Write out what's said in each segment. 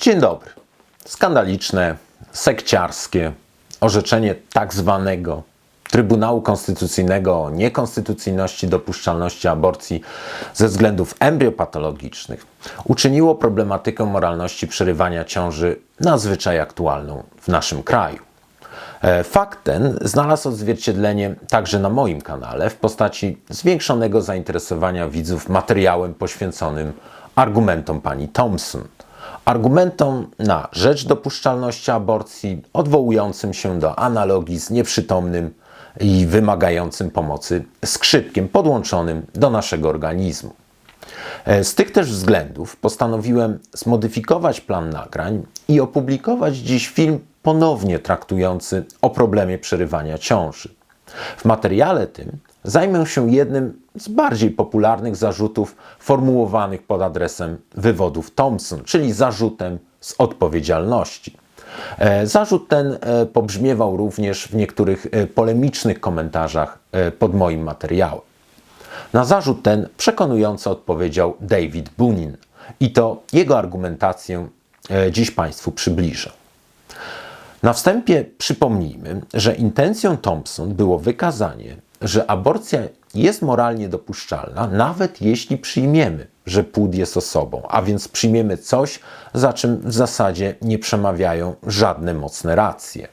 Dzień dobry. Skandaliczne, sekciarskie orzeczenie tak zwanego Trybunału Konstytucyjnego o niekonstytucyjności dopuszczalności aborcji ze względów embriopatologicznych uczyniło problematykę moralności przerywania ciąży nadzwyczaj aktualną w naszym kraju. E, Fakt ten znalazł odzwierciedlenie także na moim kanale w postaci zwiększonego zainteresowania widzów materiałem poświęconym argumentom pani Thompson. Argumentom na rzecz dopuszczalności aborcji, odwołującym się do analogii z nieprzytomnym i wymagającym pomocy skrzypkiem podłączonym do naszego organizmu. E, Z tych też względów postanowiłem zmodyfikować plan nagrań i opublikować dziś film ponownie traktujący o problemie przerywania ciąży. W materiale tym zajmę się jednym z bardziej popularnych zarzutów formułowanych pod adresem wywodów Thompson, czyli zarzutem z odpowiedzialności. E, Zarzut ten e, pobrzmiewał również w niektórych e, polemicznych komentarzach pod moim materiałem. Na zarzut ten przekonująco odpowiedział David Bunin i to jego argumentację dziś Państwu przybliżę. Na wstępie przypomnijmy, że intencją Thompson było wykazanie, że aborcja jest moralnie dopuszczalna, nawet jeśli przyjmiemy, że płód jest osobą, a więc przyjmiemy coś, za czym w zasadzie nie przemawiają żadne mocne racje.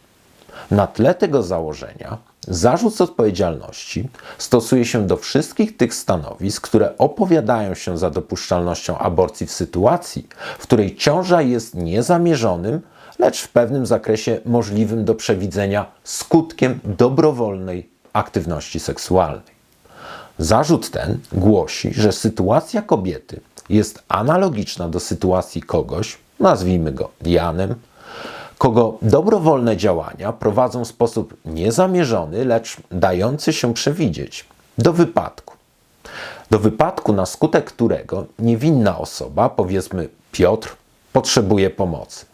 Na tle tego założenia zarzut odpowiedzialności stosuje się do wszystkich tych stanowisk, które opowiadają się za dopuszczalnością aborcji w sytuacji, w której ciąża jest niezamierzonym, lecz w pewnym zakresie możliwym do przewidzenia skutkiem dobrowolnej aktywności seksualnej. Zarzut ten głosi, że sytuacja kobiety jest analogiczna do sytuacji kogoś, nazwijmy go Janem, kogo dobrowolne działania prowadzą w sposób niezamierzony, lecz dający się przewidzieć do wypadku. Do wypadku, na skutek którego niewinna osoba, powiedzmy Piotr, potrzebuje pomocy.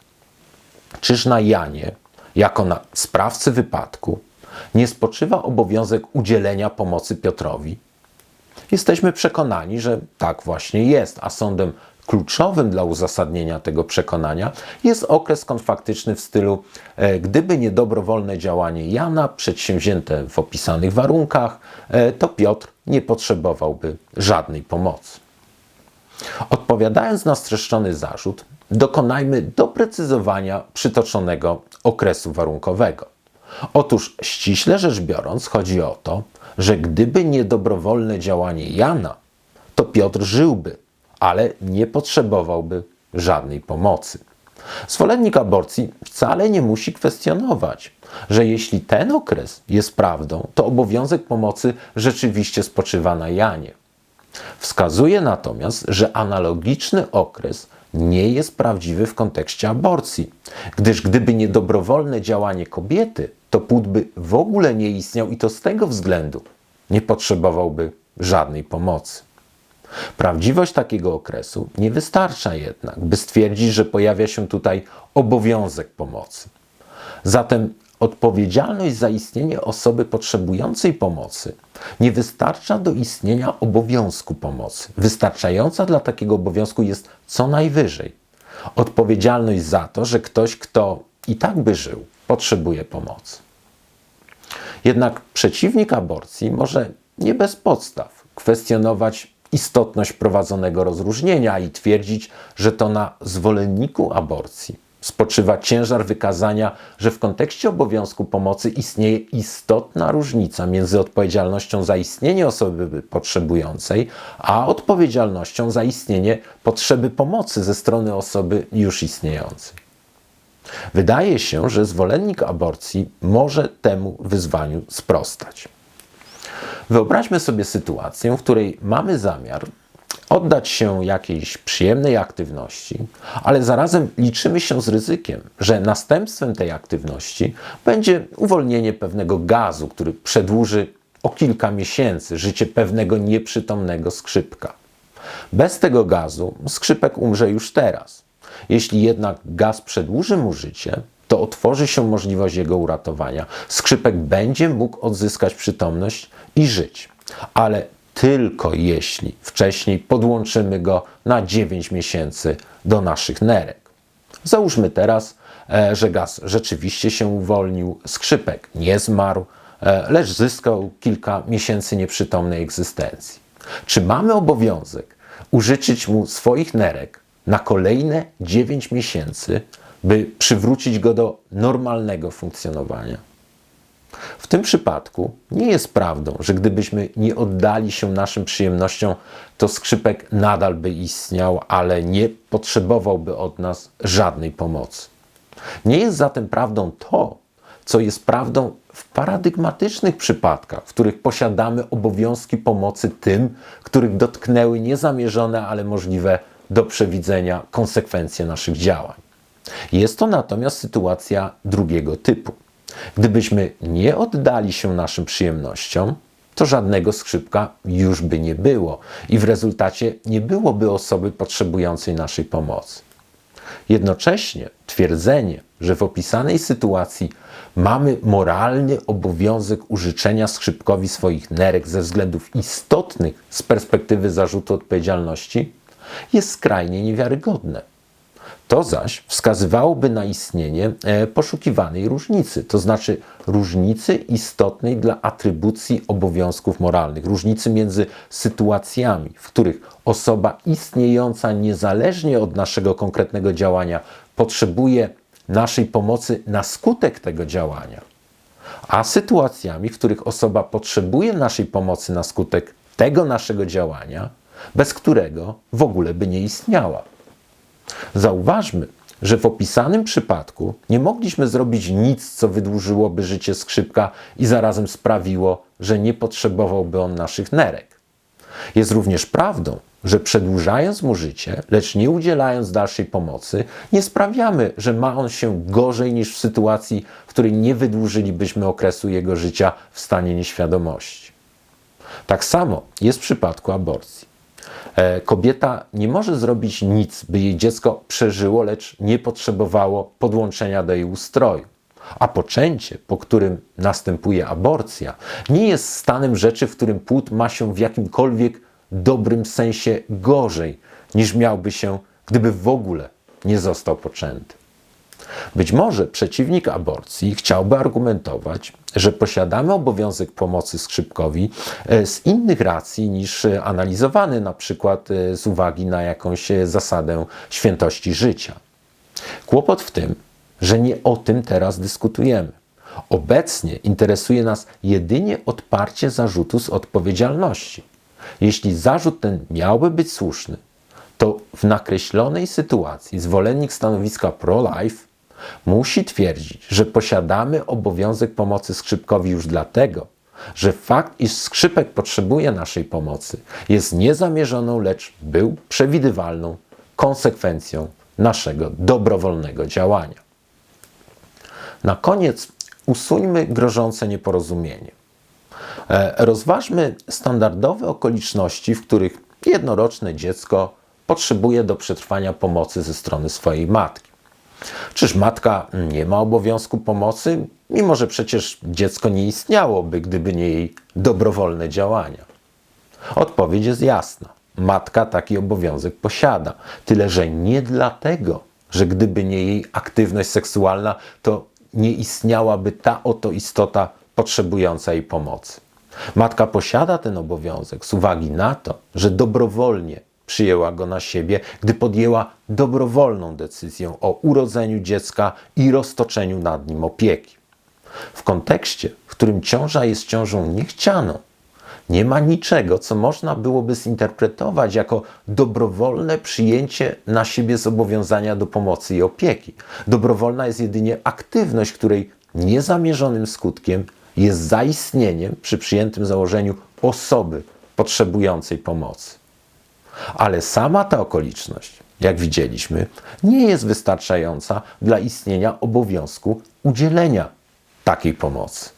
Czyż na Janie, jako na sprawcy wypadku, nie spoczywa obowiązek udzielenia pomocy Piotrowi? Jesteśmy przekonani, że tak właśnie jest, a sądem kluczowym dla uzasadnienia tego przekonania jest okres konfaktyczny w stylu e, gdyby nie dobrowolne działanie Jana przedsięwzięte w opisanych warunkach, e, to Piotr nie potrzebowałby żadnej pomocy. Odpowiadając na streszczony zarzut, dokonajmy doprecyzowania przytoczonego okresu warunkowego. Otóż ściśle rzecz biorąc chodzi o to, że gdyby nie dobrowolne działanie Jana, to Piotr żyłby, ale nie potrzebowałby żadnej pomocy. Zwolennik aborcji wcale nie musi kwestionować, że jeśli ten okres jest prawdą, to obowiązek pomocy rzeczywiście spoczywa na Janie. Wskazuje natomiast, że analogiczny okres nie jest prawdziwy w kontekście aborcji, gdyż gdyby nie dobrowolne działanie kobiety, to płód by w ogóle nie istniał i to z tego względu nie potrzebowałby żadnej pomocy. Prawdziwość takiego okresu nie wystarcza jednak, by stwierdzić, że pojawia się tutaj obowiązek pomocy. Zatem odpowiedzialność za istnienie osoby potrzebującej pomocy nie wystarcza do istnienia obowiązku pomocy. Wystarczająca dla takiego obowiązku jest co najwyżej odpowiedzialność za to, że ktoś, kto i tak by żył, potrzebuje pomocy. Jednak przeciwnik aborcji może nie bez podstaw kwestionować istotność prowadzonego rozróżnienia i twierdzić, że to na zwolenniku aborcji spoczywa ciężar wykazania, że w kontekście obowiązku pomocy istnieje istotna różnica między odpowiedzialnością za istnienie osoby potrzebującej, a odpowiedzialnością za istnienie potrzeby pomocy ze strony osoby już istniejącej. Wydaje się, że zwolennik aborcji może temu wyzwaniu sprostać. Wyobraźmy sobie sytuację, w której mamy zamiar oddać się jakiejś przyjemnej aktywności, ale zarazem liczymy się z ryzykiem, że następstwem tej aktywności będzie uwolnienie pewnego gazu, który przedłuży o kilka miesięcy życie pewnego nieprzytomnego skrzypka. Bez tego gazu skrzypek umrze już teraz. Jeśli jednak gaz przedłuży mu życie, to otworzy się możliwość jego uratowania. Skrzypek będzie mógł odzyskać przytomność i żyć. Ale tylko jeśli wcześniej podłączymy go na 9 miesięcy do naszych nerek. Załóżmy teraz, e, że gaz rzeczywiście się uwolnił, skrzypek nie zmarł, e, lecz zyskał kilka miesięcy nieprzytomnej egzystencji. Czy mamy obowiązek użyczyć mu swoich nerek na kolejne 9 miesięcy, by przywrócić go do normalnego funkcjonowania? W tym przypadku nie jest prawdą, że gdybyśmy nie oddali się naszym przyjemnościom, to skrzypek nadal by istniał, ale nie potrzebowałby od nas żadnej pomocy. Nie jest zatem prawdą to, co jest prawdą w paradygmatycznych przypadkach, w których posiadamy obowiązki pomocy tym, których dotknęły niezamierzone, ale możliwe do przewidzenia konsekwencje naszych działań. Jest to natomiast sytuacja drugiego typu. Gdybyśmy nie oddali się naszym przyjemnościom, to żadnego skrzypka już by nie było i w rezultacie nie byłoby osoby potrzebującej naszej pomocy. Jednocześnie twierdzenie, że w opisanej sytuacji mamy moralny obowiązek użyczenia skrzypkowi swoich nerek ze względów istotnych z perspektywy zarzutu odpowiedzialności, jest skrajnie niewiarygodne. To zaś wskazywałoby na istnienie e, poszukiwanej różnicy, to znaczy różnicy istotnej dla atrybucji obowiązków moralnych, różnicy między sytuacjami, w których osoba istniejąca niezależnie od naszego konkretnego działania potrzebuje naszej pomocy na skutek tego działania, a sytuacjami, w których osoba potrzebuje naszej pomocy na skutek tego naszego działania, bez którego w ogóle by nie istniała. Zauważmy, że w opisanym przypadku nie mogliśmy zrobić nic, co wydłużyłoby życie skrzypka i zarazem sprawiło, że nie potrzebowałby on naszych nerek. Jest również prawdą, że przedłużając mu życie, lecz nie udzielając dalszej pomocy, nie sprawiamy, że ma on się gorzej niż w sytuacji, w której nie wydłużylibyśmy okresu jego życia w stanie nieświadomości. Tak samo jest w przypadku aborcji. E, kobieta nie może zrobić nic, by jej dziecko przeżyło, lecz nie potrzebowało podłączenia do jej ustroju. A poczęcie, po którym następuje aborcja, nie jest stanem rzeczy, w którym płód ma się w jakimkolwiek dobrym sensie gorzej, niż miałby się, gdyby w ogóle nie został poczęty. Być może przeciwnik aborcji chciałby argumentować, że posiadamy obowiązek pomocy skrzypkowi e, z innych racji niż analizowany, na przykład e, z uwagi na jakąś zasadę świętości życia. Kłopot w tym, że nie o tym teraz dyskutujemy. Obecnie interesuje nas jedynie odparcie zarzutu z odpowiedzialności. Jeśli zarzut ten miałby być słuszny, to w nakreślonej sytuacji zwolennik stanowiska pro-life musi twierdzić, że posiadamy obowiązek pomocy skrzypkowi już dlatego, że fakt, iż skrzypek potrzebuje naszej pomocy, jest niezamierzoną, lecz był przewidywalną konsekwencją naszego dobrowolnego działania. Na koniec usuńmy grożące nieporozumienie. E, rozważmy standardowe okoliczności, w których jednoroczne dziecko potrzebuje do przetrwania pomocy ze strony swojej matki. Czyż matka nie ma obowiązku pomocy, mimo że przecież dziecko nie istniałoby, gdyby nie jej dobrowolne działania? Odpowiedź jest jasna. Matka taki obowiązek posiada, tyle że nie dlatego, że gdyby nie jej aktywność seksualna, to nie istniałaby ta oto istota potrzebująca jej pomocy. Matka posiada ten obowiązek z uwagi na to, że dobrowolnie przyjęła go na siebie, gdy podjęła dobrowolną decyzję o urodzeniu dziecka i roztoczeniu nad nim opieki. W kontekście, w którym ciąża jest ciążą niechcianą, nie ma niczego, co można byłoby zinterpretować jako dobrowolne przyjęcie na siebie zobowiązania do pomocy i opieki. Dobrowolna jest jedynie aktywność, której niezamierzonym skutkiem jest zaistnieniem przy przyjętym założeniu osoby potrzebującej pomocy. Ale sama ta okoliczność, jak widzieliśmy, nie jest wystarczająca dla istnienia obowiązku udzielenia takiej pomocy.